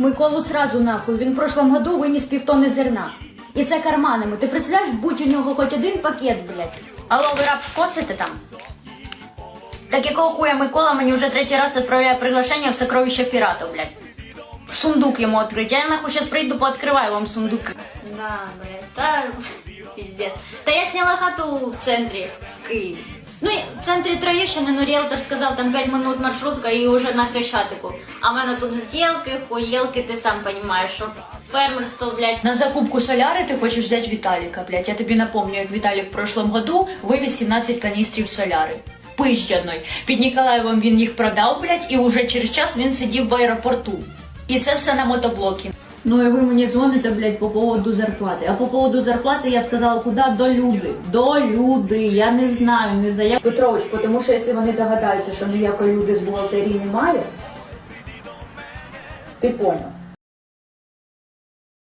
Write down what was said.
Миколу сразу нахуй. Він в прошлом году виніс півтони зерна. І це карманами. Ти представляєш, будь у нього хоч один пакет, блядь. Алло, ви раб косите там? Так якого хуя Микола мені вже третій раз відправляє приглашення в сокровище піратів, блядь. Сундук йому відкрити. Я нахуй сейчас прийду, пооткриваю вам сундук. Да, блядь, та пиздец. Та я сняла хату в центрі, в Києві. В центрі Троєщини, ну ріелтор сказав, там 5 минут маршрутка і вже на Хрещатику. А в мене тут зділки, хуєлки, ти сам розумієш, що фермерство, блядь. На закупку соляри ти хочеш взяти Віталіка, блядь. Я тобі напомню, як Віталік в прошлом году вивіз 17 каністрів соляри. Пизджаної. Під Ніколаєвом він їх продав, блядь, і уже через час він сидів в аеропорту. І це все на мотоблокі. Ну і ви мені дзвоните, блядь, по поводу зарплати. А по поводу зарплати я сказала, куди? До люди. До люди. Я не знаю, не за як. Петрович, тому що якщо вони догадаються, що ніякої люди з бухгалтерії немає, ти поняв.